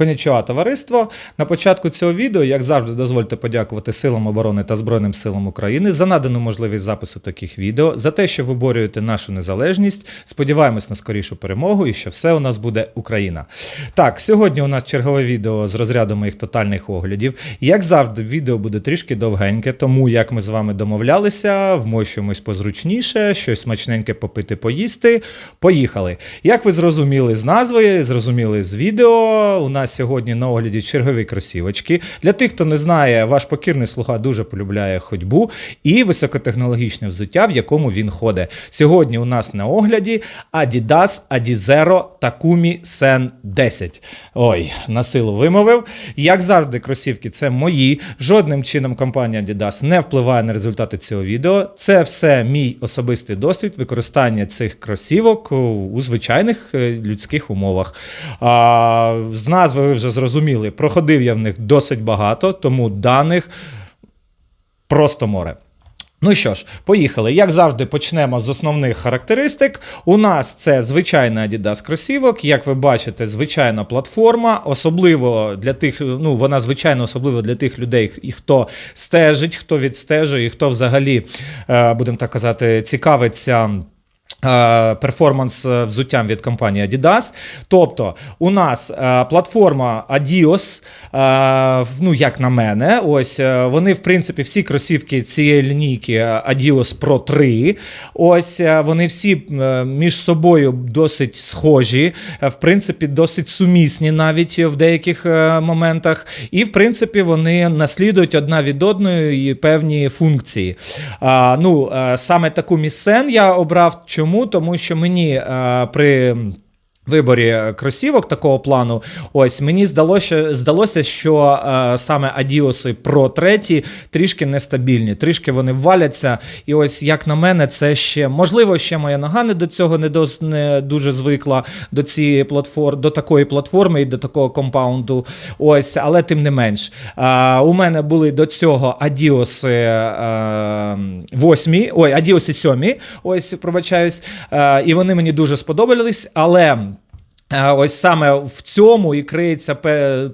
Конячуа товариство. На початку цього відео, як завжди, дозвольте подякувати Силам оборони та Збройним силам України за надану можливість запису таких відео, за те, що виборюєте нашу незалежність. Сподіваємось на скорішу перемогу і що все у нас буде Україна. Так, сьогодні у нас чергове відео з розряду моїх тотальних оглядів. Як завжди, відео буде трішки довгеньке, тому як ми з вами домовлялися, вмощуємось позручніше, щось смачненьке попити, поїсти. Поїхали. Як ви зрозуміли з назви, зрозуміли з відео, у нас сьогодні на огляді чергові кросівочки. Для тих, хто не знає, ваш покірний слуга дуже полюбляє ходьбу і високотехнологічне взуття, в якому він ходить. Сьогодні у нас на огляді Adidas Adizero Takumi Sen 10. Ой, на силу вимовив. Як завжди, кросівки це мої. Жодним чином компанія Adidas не впливає на результати цього відео. Це все мій особистий досвід використання цих кросівок у звичайних е, людських умовах. А, з назви ви вже зрозуміли, проходив я в них досить багато, тому даних просто море. Ну що ж, поїхали. Як завжди, почнемо з основних характеристик. У нас це звичайна Adidas кросівок. Як ви бачите, звичайна платформа, особливо для тих, ну вона звичайно особливо для тих людей, і хто стежить, хто відстежує, і хто взагалі, е, будемо так казати, цікавиться. Е, Перформанс е, взуттям від компанії Adidas. Тобто, у нас е, платформа Adios, ну як на мене, ось вони, в принципі, всі кросівки цієї лінійки Adios Pro 3. Ось вони всі між собою досить схожі, в принципі, досить сумісні навіть в деяких моментах. І, в принципі, вони наслідують одна від одної певні функції. Ну, саме таку місцен я обрав. Чому? Тому що мені е, при. Виборі кросівок такого плану, ось мені здалося, здалося, що е, саме Адіоси Pro 3 трішки нестабільні, трішки вони валяться. І ось, як на мене, це ще можливо, ще моя нога не до цього не, до, не дуже звикла до цієї платформ, до такої платформи і до такого компаунду. Ось, але тим не менш. Е, у мене були до цього Адіоси е, 8, ой, Адіоси 7, ось пробачаюсь, е, і вони мені дуже сподобались, але. Е, Ось саме в цьому і криється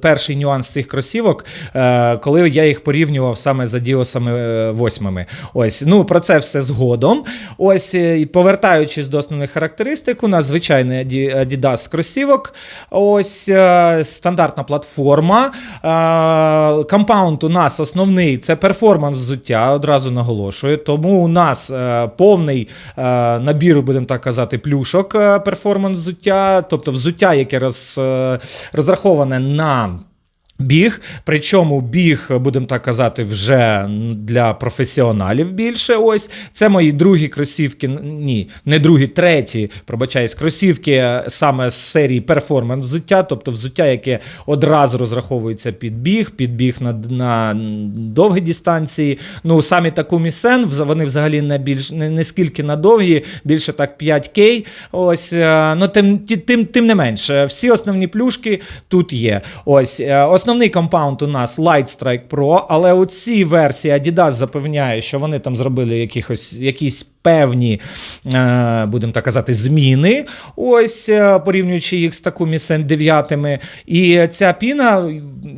перший нюанс цих кросівок, е, коли я їх порівнював саме з Адіосами е, восьмими. Ось, ну про це все згодом. Ось, повертаючись до основних характеристик, у нас звичайний Adidas кросівок. Ось стандартна платформа. Компаунд у нас основний це перформанс взуття, одразу наголошую. Тому у нас повний набір, будемо так казати, плюшок перформанс взуття, тобто взуття, яке роз, е, розраховане на. Біг, причому біг, будемо так казати, вже для професіоналів більше. Ось це мої другі кросівки. Ні, не другі, треті, пробачаюсь, кросівки саме з серії перформанс взуття, тобто взуття, яке одразу розраховується під біг, під біг на, на довгі дистанції. Ну, самі таку місен, вони взагалі не більш не, не скільки на довгі, більше так 5К. Ось, е, ну тим, тим, тим не менше, всі основні плюшки тут є. Ось е, основний компаунд у нас Light Strike Pro, але у цій версії Adidas запевняє, що вони там зробили якихось якісь. Певні, е, будемо так казати, зміни, ось е, порівнюючи їх з Takumi Sen 9. І ця піна,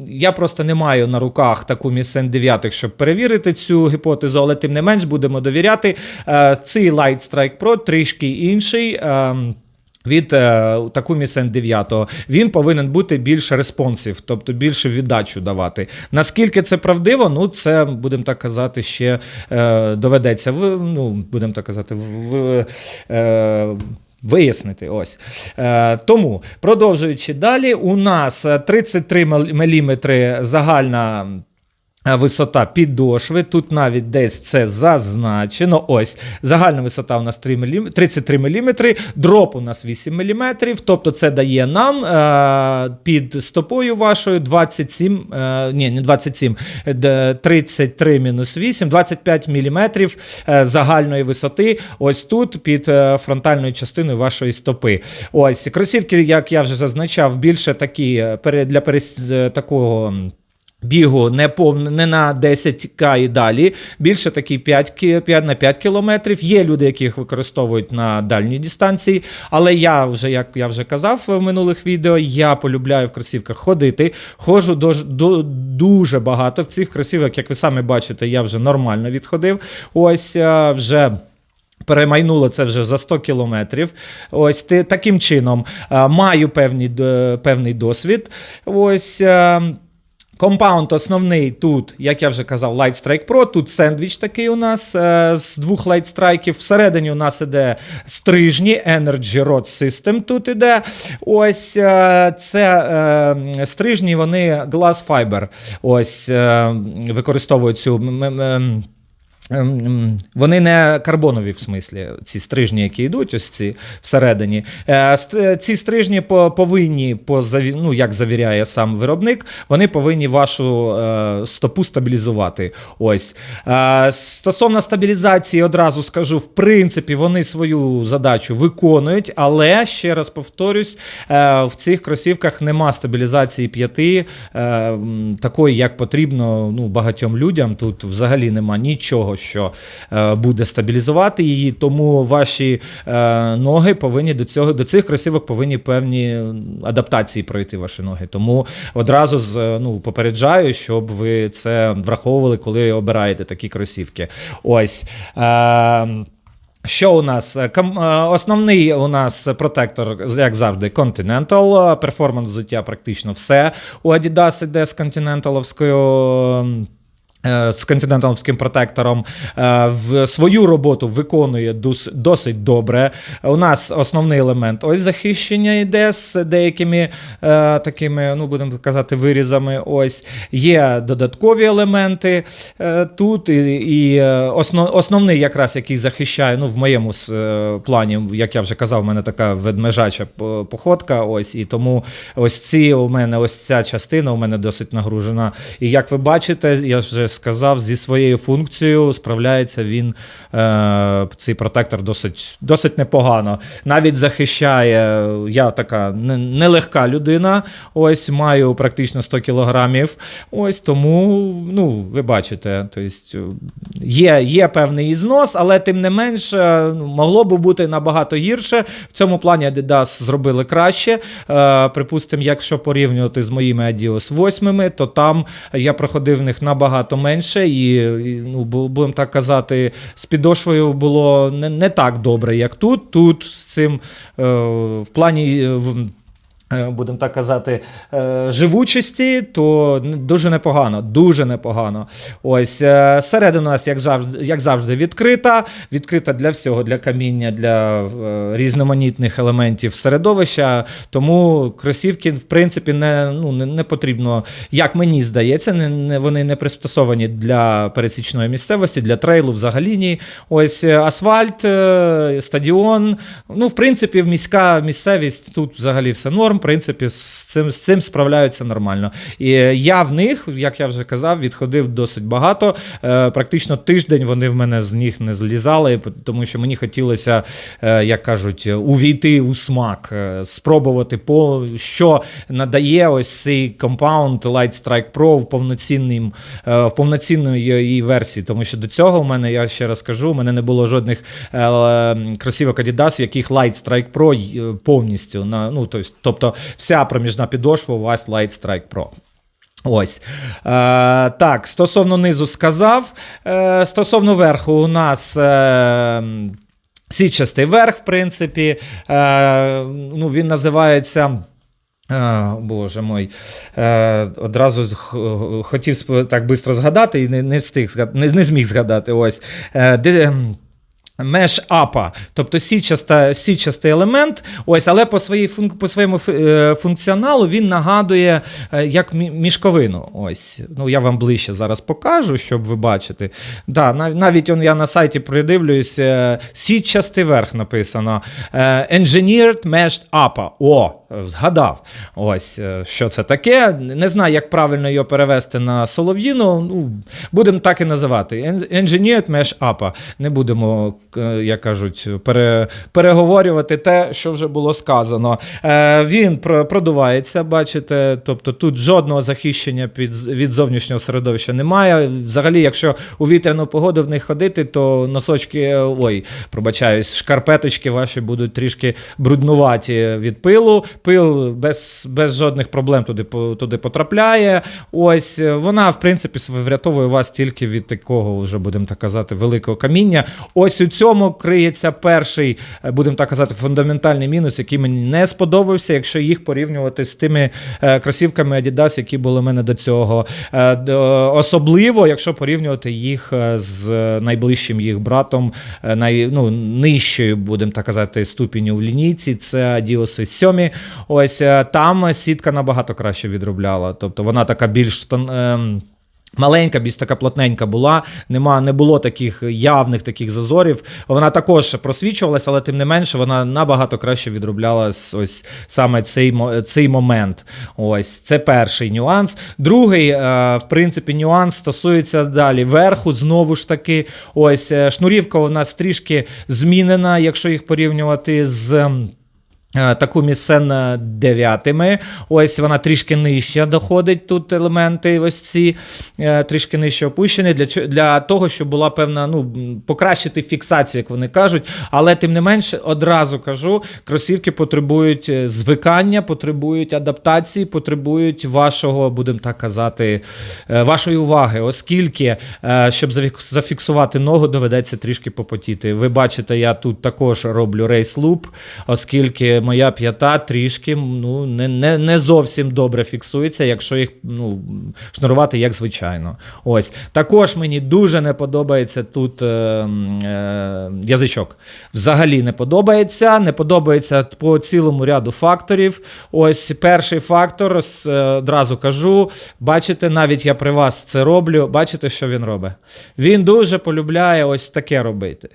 я просто не маю на руках Takumi Sen 9, щоб перевірити цю гіпотезу, але тим не менш будемо довіряти. Е, Цей Light Strike Pro трішки інший. Від е, Takumi Sen 9 він повинен бути більш респонсив, тобто більше віддачу давати. Наскільки це правдиво, ну це будемо так казати, ще е, доведеться. В, ну, будемо так казати, в, е, Вияснити, ось е, тому продовжуючи далі, у нас е, 33 мм загальна е, висота підошви. Тут навіть десь це зазначено. Ось загальна висота у нас 3 мм, 33 мм, дроп у нас 8 мм, тобто це дає нам е, під стопою вашою 27, е, ні, не 27, 33 мінус 8, 25 мм е, загальної висоти. Ось тут під е, фронтальною частиною вашої стопи. Ось кросівки, як я вже зазначав, більше такі е, для перес... е, такого. Бігу не пов... не на 10к і далі, більше такі 5, 5 на 5 кілометрів. Є люди, які їх використовують на дальній дистанції. Але я вже, як я вже казав в минулих відео, я полюбляю в кросівках ходити. Ходжу до, до, дуже багато в цих кросівках, як ви самі бачите, я вже нормально відходив. Ось е, вже. Перемайнуло це вже за 100 кілометрів. Ось ти, таким чином е, маю певні, певний досвід. Ось. Е, Компаунд основний тут, як я вже казав, Light Strike Pro. Тут сендвіч такий у нас е, з двох Light Strike. Всередині у нас іде стрижні Energy Rod System. Тут іде. Ось е, це е, стрижні, вони Glass Fiber. Ось е, використовують цю. Ем, Вони не карбонові, в смислі, ці стрижні, які йдуть, ось ці всередині. Е, Ці стрижні повинні, ну, як завіряє сам виробник, вони повинні вашу е, стопу стабілізувати. Ось. Е, Стосовно стабілізації, одразу скажу, в принципі, вони свою задачу виконують, але ще раз повторюсь, в цих кросівках нема стабілізації п'яти, такої, як потрібно ну, багатьом людям. Тут взагалі нема нічого, що е, буде стабілізувати її. Тому ваші е, ноги повинні до цього до цих кросівок повинні певні адаптації пройти ваші ноги. Тому одразу з, е, ну, попереджаю, щоб ви це враховували, коли обираєте такі кросівки. Ось. Що у нас? Основний у нас протектор, як завжди, Continental. Перформанс взуття практично все. У Adidas іде з континенталовською. Е, З континенталовським протектором Е, в свою роботу виконує досить добре. У нас основний елемент ось захищення йде з деякими е, такими, ну будемо казати, вирізами. Ось є додаткові елементи тут, і, і основ, основний, якраз який захищає, ну в моєму плані, як я вже казав, у мене така ведмежача походка. Ось і тому ось ці у мене, ось ця частина у мене досить нагружена. І як ви бачите, я вже сказав, зі своєю функцією справляється він е, цей протектор досить, досить непогано. Навіть захищає, я така не- нелегка людина. Ось маю практично 100 кілограмів. Ось тому, ну, ви бачите, тобто, є, є певний ізнос, але тим не менш ну, могло би бути набагато гірше. В цьому плані Adidas зробили краще. Е, припустимо, якщо порівнювати з моїми Adios 8, то там я проходив в них набагато менше, і, ну, будемо так казати, з підошвою було не, не так добре, як тут. Тут з цим е, в плані. е, в- Будемо так казати, е, живучості, то дуже непогано, дуже непогано. Ось е, середина у нас, як завжди, як завжди, відкрита. Відкрита для всього, для каміння, для е, різноманітних елементів середовища. Тому кросівки, в принципі, не, ну, не, не потрібно, як мені здається, не, не, вони не пристосовані для пересічної місцевості, для трейлу взагалі ні. Ось е, асфальт, е, стадіон. Ну, в принципі, міська місцевість тут взагалі все норм. В принципі, з цим, з цим справляються нормально. І е, я в них, як я вже казав, відходив досить багато. Е, Практично тиждень вони в мене з них не злізали, тому що мені хотілося, е, як кажуть, увійти у смак, спробувати по що надає ось цей компаунд Light Strike Pro в повноцінним, в повноцінної її версії. Тому що до цього у мене, я ще раз кажу, у мене не було жодних кросівок Adidas, в яких Light Strike Pro повністю ну, тобто вся проміжна підошва у вас Light Strike Pro. Ось. Е, так, стосовно низу сказав. Е, стосовно верху, у нас. Е, Січастий верх, в принципі, е, ну, він називається. А, Боже мой, е, одразу хотів так швидко згадати і не, не встиг не, не зміг згадати. Ось. Е, де, ем, Меш апа, тобто січаста, січастий елемент, ось, але по, своїй по своєму е, функціоналу він нагадує е, як мішковину. Ось. Ну, я вам ближче зараз покажу, щоб ви бачите. Да, нав- навіть он, я на сайті придивлююсь, е, січастий верх написано. Е, Engineered Meshed APA. О! Е, згадав. Ось е, що це таке. Не знаю, як правильно його перевести на солов'їну. Ну, будемо так і називати. Engineered Mesh APA. Не будемо, е, як кажуть, пере, переговорювати те, що вже було сказано. Він продувається, бачите, тобто тут жодного захищення під, від зовнішнього середовища немає. Взагалі, якщо у вітряну погоду в них ходити, то носочки, ой, пробачаюсь, шкарпеточки ваші будуть трішки бруднуваті від пилу. Пил без, без жодних проблем туди, туди потрапляє. Ось е, вона, в принципі, врятовує вас тільки від такого, вже будемо так казати, великого каміння. Ось у цьому криється перший, е, будемо так казати, фундаментальний мінус, який мені не сподобався, якщо їх порівнювати з тими е, кросівками Adidas, які були у мене до цього. Е, д- особливо, якщо порівнювати їх з найближчим їх братом, най, ну, нижчою, будемо так казати, ступінню в лінійці, це Adios 7. Ось е, там сітка набагато краще відробляла. Тобто вона така більш ем, Маленька, більш така плотненька була, нема, не було таких явних таких зазорів. Вона також просвічувалася, але тим не менше вона набагато краще відробляла ось саме цей, цей момент. Ось це перший нюанс. Другий, е, в принципі, нюанс стосується далі верху. Знову ж таки, ось е, шнурівка у нас трішки змінена, якщо їх порівнювати з. Е, Таку місцен дев'ятими. Ось вона трішки нижче доходить тут елементи, ось ці е, трішки нижче опущені для, для того, щоб була певна, ну, покращити фіксацію, як вони кажуть. Але тим не менше, одразу кажу, кросівки потребують е, звикання, потребують адаптації, потребують вашого, будемо так казати, вашої уваги, оскільки, щоб зафіксувати ногу, доведеться трішки попотіти. Ви бачите, я тут також роблю рейс-луп, оскільки моя п'ята трішки ну, не, не, не зовсім добре фіксується, якщо їх ну, шнурувати як звичайно. Ось. Також мені дуже не подобається тут е, е, язичок. Взагалі не подобається. Не подобається по цілому ряду факторів. Ось перший фактор, е, одразу кажу. Бачите, навіть я при вас це роблю. Бачите, що він робить? Він дуже полюбляє ось таке робити.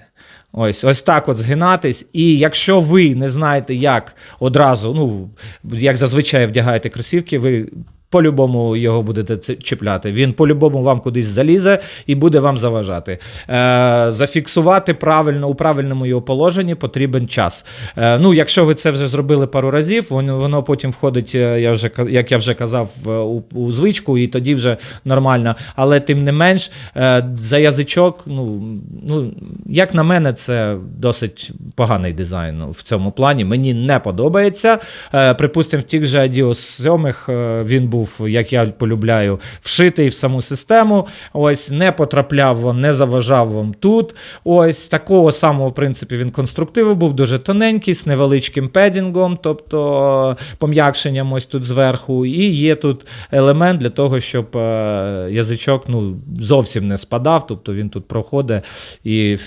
Ось, ось так от згинатись. І якщо ви не знаєте, як одразу, ну, як зазвичай вдягаєте кросівки, ви по-любому його будете чіпляти. Він по-любому вам кудись залізе і буде вам заважати. Е, зафіксувати правильно у правильному його положенні потрібен час. Е, ну, якщо ви це вже зробили пару разів, воно, воно потім входить, е, я вже, як я вже казав, у, у звичку, і тоді вже нормально. Але тим не менш, е, за язичок, ну, ну, як на мене, це досить поганий дизайн в цьому плані. Мені не подобається. Е, припустимо, в тих же Adios 7 е, він був, як я полюбляю, вшитий в саму систему. Ось не потрапляв вам, не заважав вам тут. Ось такого самого, в принципі, він конструктиву був дуже тоненький, з невеличким педінгом, тобто е, пом'якшенням ось тут зверху. І є тут елемент для того, щоб е, язичок ну, зовсім не спадав, тобто він тут проходить і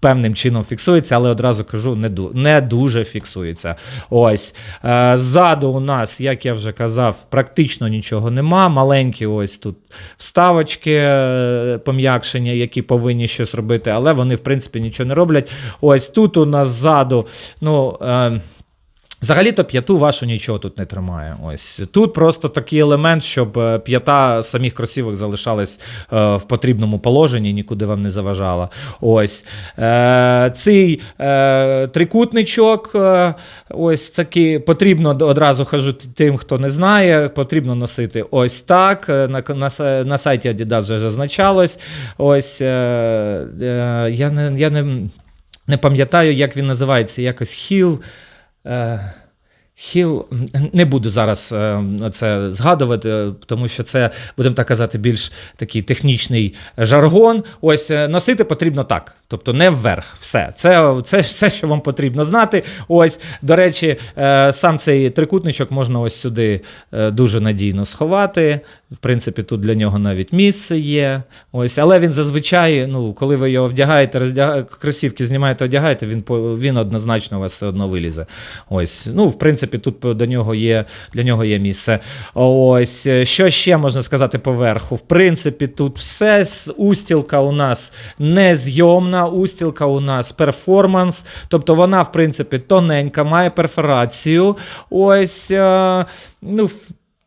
певним чином фіксується, але одразу кажу, не, ду- не дуже фіксується. Ось. Е, Ззаду у нас, як я вже казав, практично нічого нема. Маленькі ось тут вставочки, е, пом'якшення, які повинні щось робити, але вони, в принципі, нічого не роблять. Ось тут у нас ззаду, ну. Е, Взагалі-то п'яту вашу нічого тут не тримає. Ось тут просто такий елемент, щоб е, п'ята самих кросівок залишалась е, в потрібному положенні, нікуди вам не заважала. Ось е, цей е, трикутничок, е, ось такий потрібно одразу кажу тим, хто не знає, потрібно носити ось так. Е, На, на, на сайті Adidas вже зазначалось. Ось е, е, я не. Я не не пам'ятаю, як він називається, якось хіл. Е, Хіл, не буду зараз е, це згадувати, тому що це, будемо так казати, більш такий технічний жаргон. Ось е, носити потрібно так, тобто не вверх. Все. Це, це все, що вам потрібно знати. Ось, до речі, е, сам цей трикутничок можна ось сюди е, дуже надійно сховати. В принципі, тут для нього навіть місце є. Ось, але він зазвичай, ну, коли ви його вдягаєте, роздягаєте, кросівки знімаєте, одягаєте, він, він однозначно у вас все одно вилізе. Ось, ну, в принципі, тут до нього є, для нього є місце. Ось, е, що ще можна сказати поверху? В принципі, тут все, устілка у нас незйомна. Наступна устілка у нас перформанс, тобто вона, в принципі, тоненька, має перфорацію. Ось, е, ну,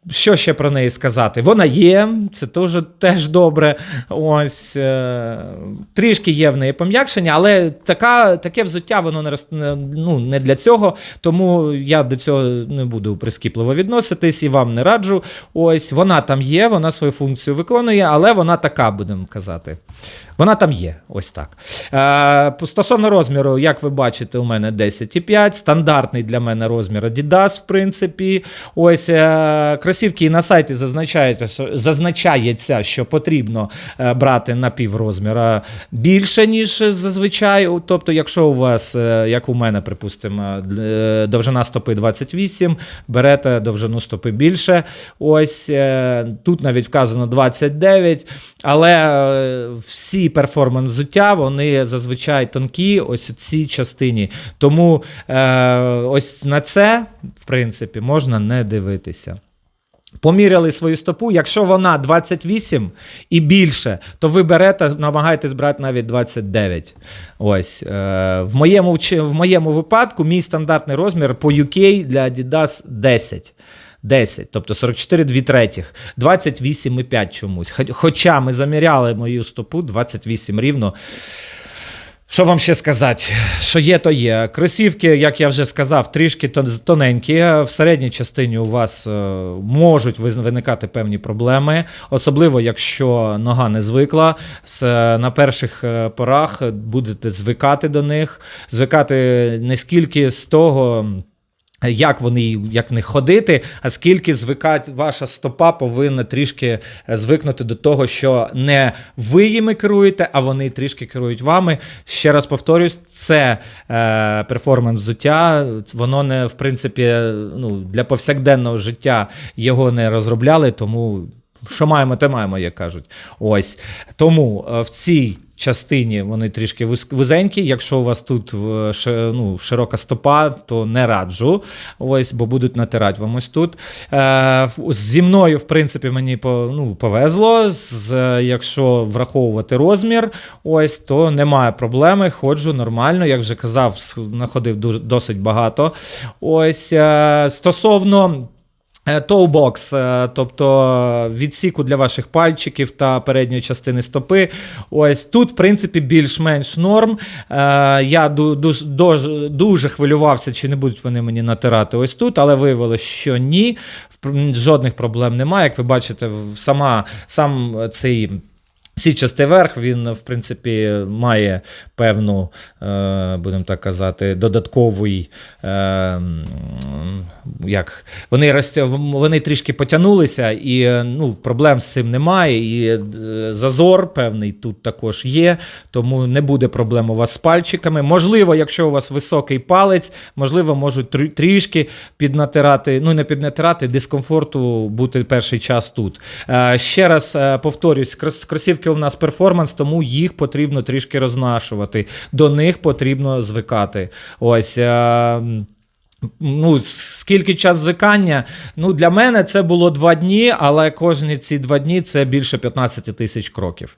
що ще про неї сказати? Вона є, це теж, теж добре. Ось е, трішки є в неї пом'якшення, але така, таке взуття воно не, ну, не для цього. Тому я до цього не буду прискіпливо відноситись і вам не раджу. Ось вона там є, вона свою функцію виконує, але вона така, будемо казати. Вона там є, ось так. Е, стосовно розміру, як ви бачите, у мене 10,5. Стандартний для мене розмір Adidas, в принципі. Ось е, кросівки на сайті зазначається, що- потрібно е, брати на піврозміра більше, ніж зазвичай. Тобто, якщо у вас, е, як у мене, припустимо, е, довжина стопи 28, берете довжину стопи більше. Ось тут навіть вказано 29, але всі перформанс взуття, вони зазвичай тонкі, ось у цій частині. Тому е, ось на це, в принципі, можна не дивитися. Поміряли свою стопу. Якщо вона 28 і більше, то ви берете, намагаєтесь брати навіть 29. Ось. Е, в, моєму, в моєму випадку мій стандартний розмір по UK для Adidas 10. 10, тобто 44 2 третіх, 28,5 чомусь. Хоча ми заміряли мою стопу 28 рівно. Що вам ще сказати? Що є, то є. Кросівки, як я вже сказав, трішки тоненькі. В середній частині у вас е, можуть виникати певні проблеми, особливо якщо нога не звикла. Е, на перших е, порах будете звикати до них, звикати не скільки з того. Як вони як в них ходити, а скільки звикать ваша стопа повинна трішки е, звикнути до того, що не ви їми керуєте, а вони трішки керують вами. Ще раз повторюсь, це е, перформанс взуття. Воно не в принципі е, ну, для повсякденного життя його не розробляли, тому що маємо, те маємо, як кажуть. Ось тому е, в цій частині вони трішки вузенькі. Якщо у вас тут ну, широка стопа, то не раджу. Ось, бо будуть натирати вам ось тут. Е, зі мною, в принципі, мені ну, повезло. Якщо враховувати розмір, ось, то немає проблеми. Ходжу нормально, як вже казав, с- находив дуже, досить багато. Ось е, стосовно. Е, Тоубокс, е, тобто відсіку для ваших пальчиків та передньої частини стопи. Ось тут, в принципі, більш-менш норм. Е, Я дуже, дуже хвилювався, чи не будуть вони мені натирати ось тут, але виявилося, що ні. Жодних проблем немає. Як ви бачите, сама сам цей. Січастий верх, він, в принципі, має певну, е, будемо так казати, додатковий. Е, як, вони, розтя... вони трішки потягнулися, і е, ну, проблем з цим немає. І зазор певний тут також є, тому не буде проблем у вас з пальчиками. Можливо, якщо у вас високий палець, можливо, можуть трішки піднатирати, ну не піднатирати, дискомфорту бути перший час тут. Ще раз повторюсь, крос- кросівки у нас перформанс, тому їх потрібно трішки рознашувати. До них потрібно звикати. Ось. Е, Ну, скільки час звикання? Ну, для мене це було два дні, але кожні ці два дні це більше 15 тисяч кроків.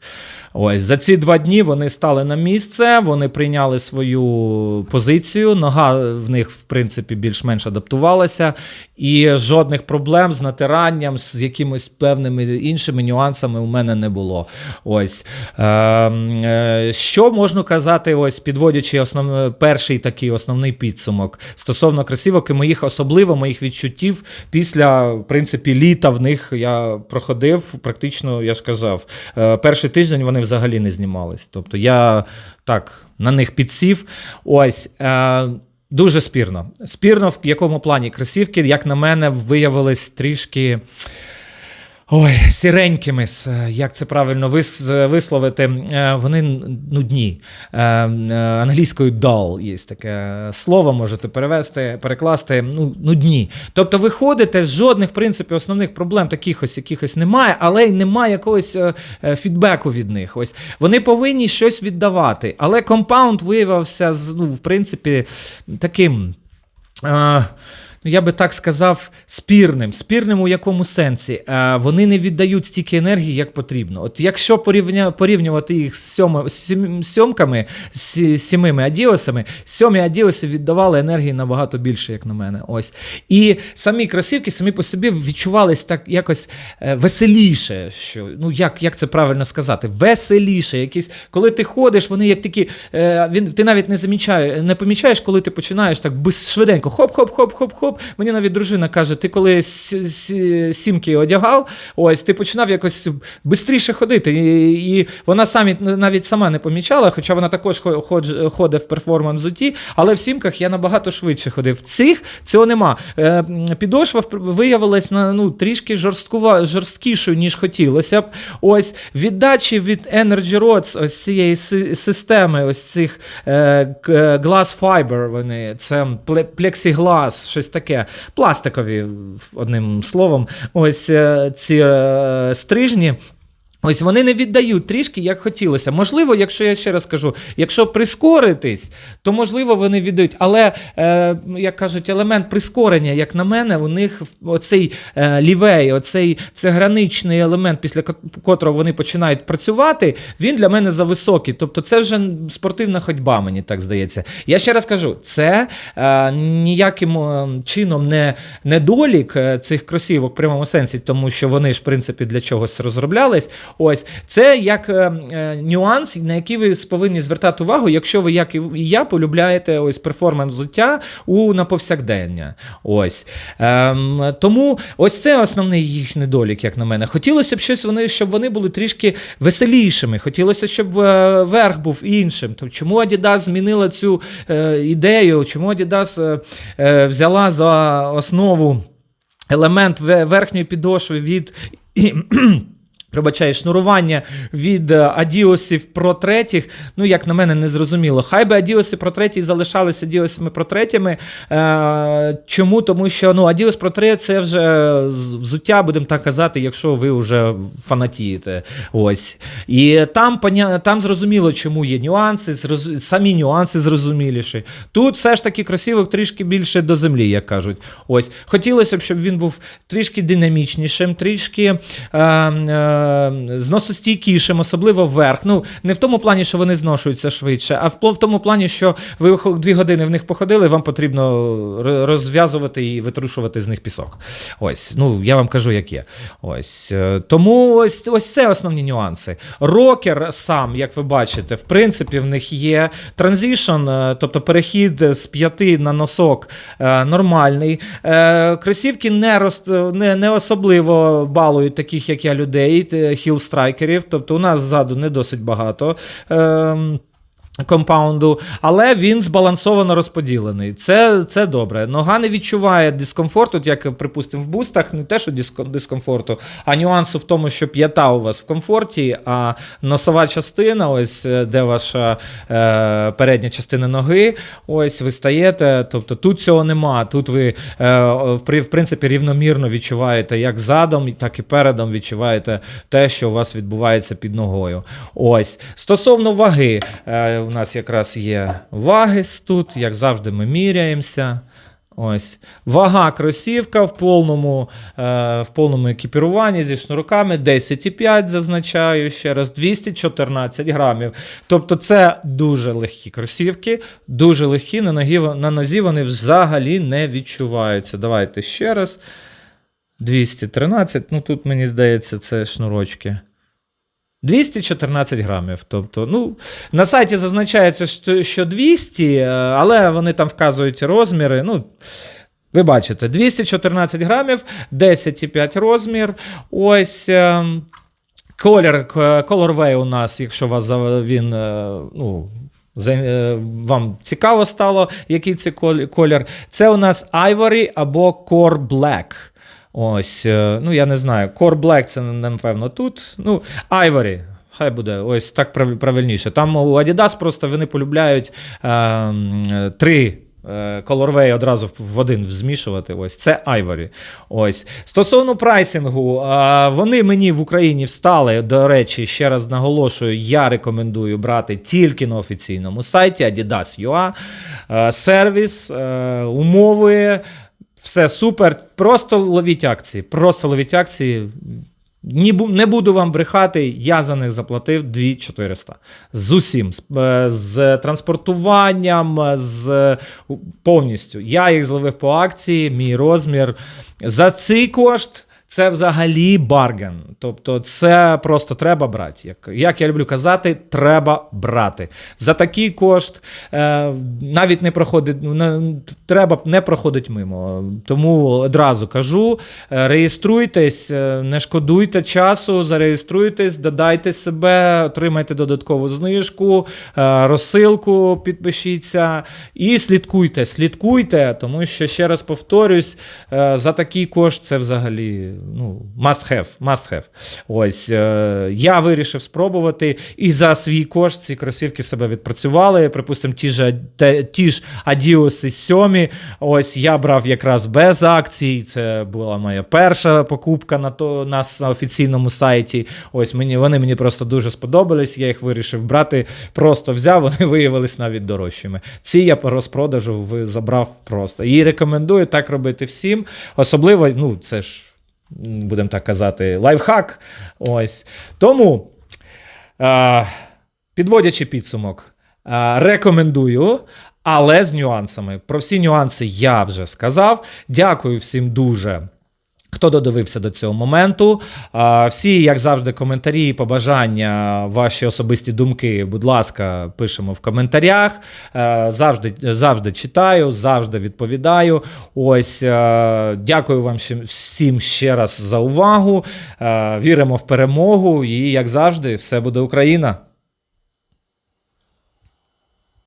Ось за ці два дні вони стали на місце, вони прийняли свою позицію. Нога в них, в принципі, більш-менш адаптувалася, і жодних проблем з натиранням, з якимись певними іншими нюансами у мене не було. Ось е, е, що можна казати, ось підводячи основ... перший такий основний підсумок стосовно кросівок і моїх, особливо моїх відчуттів після в принципі літа в них я проходив. Практично, я ж казав, е, перший тиждень вони взагалі не знімались. Тобто я так на них підсів. Ось. Е, Дуже спірно. Спірно, в якому плані кросівки, як на мене, виявились трішки. Ой, сіренькими, як це правильно висловити, Е, вони нудні. Е, е, Англійською dull є таке слово, можете перевести, перекласти. Ну, нудні. Тобто ви ходите, жодних, в принципі, основних проблем таких ось якихось немає, але й немає якогось е, е, фідбеку від них. Ось вони повинні щось віддавати. Але компаунд виявився, ну, в принципі, таким. Е, ну я би так сказав, спірним. Спірним у якому сенсі? Е, вони не віддають стільки енергії, як потрібно. От якщо порівня, порівнювати їх з сім- сьомками, з сімими адіосами, сьомі адіоси віддавали енергії набагато більше, як на мене. Ось. І самі кросівки самі по собі відчувались так якось е, веселіше. Що, ну як, як це правильно сказати? Веселіше. Якісь, коли ти ходиш, вони як такі. Е, він, ти навіть не замічає, не помічаєш, коли ти починаєш так швиденько хоп-хоп-хоп-хоп-хоп. Мені навіть дружина каже: ти коли сімки одягав, ось ти починав якось швидше ходити. І, і вона самі навіть сама не помічала, хоча вона також ходить в перформанс взутті, але в сімках я набагато швидше ходив. В цих цього нема. Е, підошва виявилась на ну трішки жорсткува, жорсткішою, ніж хотілося б. Ось віддачі від Energy Rods, ось цієї системи, ось цих е, Glass Fiber, вони це плексіглас, щось таке, пластикові, одним словом. Ось е, ці е, стрижні. Ось вони не віддають трішки, як хотілося. Можливо, якщо я ще раз кажу, якщо прискоритись, то можливо вони віддають. Але, е, як кажуть, елемент прискорення, як на мене, у них оцей е, лівей, оцей це граничний елемент, після котрого вони починають працювати, він для мене зависокий. Тобто, це вже спортивна ходьба, мені так здається. Я ще раз кажу, це е, ніяким е, чином не недолік е, цих кросівок в прямому сенсі, тому що вони ж, в принципі, для чогось розроблялись. Ось це як е, е, нюанс, на який ви повинні звертати увагу, якщо ви, як і я, полюбляєте ось перформанс взуття у на повсякдення. Ось. Ем, тому ось це основний їх недолік, як на мене. Хотілося б щось вони, щоб вони були трішки веселішими. Хотілося, щоб е, верх був іншим. То чому Adidas змінила цю е, ідею? Чому Adidas е, взяла за основу елемент верхньої підошви від. Пробачаю, шнурування від е, адіосів про третіх, ну, як на мене, не зрозуміло. Хай би адіоси про треті залишалися адіосами про третіми. Е, чому? Тому що ну, адіос про третє це вже взуття, будемо так казати, якщо ви вже фанатієте. Ось. І там, там зрозуміло, чому є нюанси, зроз... самі нюанси зрозуміліші. Тут все ж таки кросівок трішки більше до землі, як кажуть. Ось. Хотілося б, щоб він був трішки динамічнішим, трішки. Е, е, зносостійкішим, особливо вверх. Ну, не в тому плані, що вони зношуються швидше, а в, тому плані, що ви дві години в них походили, вам потрібно розв'язувати і витрушувати з них пісок. Ось, ну я вам кажу, як є. Ось. е, Тому ось, ось це основні нюанси. Рокер сам, як ви бачите, в принципі, в них є транзішн, е, тобто перехід з п'яти на носок е, нормальний. Е, Кросівки не, роз, не, не особливо балують таких, як я, людей, хіл-страйкерів. Тобто у нас ззаду не досить багато. Ем, Компаунду, але він збалансовано розподілений. Це, це добре. Нога не відчуває дискомфорту, як, припустимо, в бустах, не те, що дискомфорту, а нюансу в тому, що п'ята у вас в комфорті, а носова частина, ось е, де ваша е, передня частина ноги, ось ви стаєте. Тобто тут цього нема. Тут ви е, в, принципі рівномірно відчуваєте як задом, так і передом відчуваєте те, що у вас відбувається під ногою. Ось. Стосовно ваги, е, у нас якраз є ваги тут, як завжди, ми міряємося. Ось. Вага кросівка в повному, е, в повному екіпіруванні зі шнурками 10,5 зазначаю ще раз, 214 грамів. Тобто це дуже легкі кросівки, дуже легкі, на, ногі, на нозі вони взагалі не відчуваються. Давайте ще раз. 213, ну тут мені здається, це шнурочки. 214 грамів. Тобто, ну, на сайті зазначається, що- що 200, е, але вони там вказують розміри. Ну, ви бачите, 214 грамів, 10,5 розмір. Ось. ем, Колір, к- Colorway у нас, якщо вас він е, ну, е, вам цікаво стало, який це колір. Це у нас Ivory або Core Black. Ось, е, ну я не знаю. Core Black це напевно тут. Ну, Ivory. Хай буде, ось так правильніше. Там у Adidas просто вони полюбляють е, м, три. е, Colorway одразу в один змішувати. Ось це Ivory. Ось стосовно прайсингу, е, вони мені в Україні встали. До речі, ще раз наголошую, я рекомендую брати тільки на офіційному сайті Adidas.ua. Е, Сервіс, е, умови. Все супер. Просто ловіть акції. Просто ловіть акції. Не буду вам брехати, я за них заплатив 2400. З усім, з, е, транспортуванням, з повністю. Я їх зловив по акції, мій розмір. За цей кошт це взагалі барген. Тобто, це просто треба брати. Як, як я люблю казати, треба брати. За такий кошт е, навіть не проходить, ну, не, треба не проходить мимо. Тому одразу кажу: е, реєструйтесь, е, не шкодуйте часу, зареєструйтесь, додайте себе, отримайте додаткову знижку, е, розсилку, підпишіться і слідкуйте, слідкуйте, тому що ще раз повторюсь, е, за такий кошт це взагалі ну, must have. Must have. Ось е, я вирішив спробувати, і за свій кошт ці кросівки себе відпрацювали. Припустимо, ті ж, ті ж Adios 7. Ось я брав якраз без акцій. Це була моя перша покупка на то нас на офіційному сайті. Ось мені вони мені просто дуже сподобались. Я їх вирішив брати. Просто взяв, вони виявились навіть дорожчими. Ці я по розпродажу забрав просто. І рекомендую так робити всім. Особливо, ну, це ж, будемо так казати, лайфхак. Ось. Тому, е, підводячи підсумок, е, рекомендую. Але з нюансами. Про всі нюанси я вже сказав. Дякую всім дуже. Хто додивився до цього моменту? Всі, як завжди, коментарі, побажання, ваші особисті думки, будь ласка, пишемо в коментарях. Е, Завжди, завжди читаю, завжди відповідаю. Ось е, дякую вам всім ще раз за увагу. Е, Віримо в перемогу і, як завжди, все буде Україна.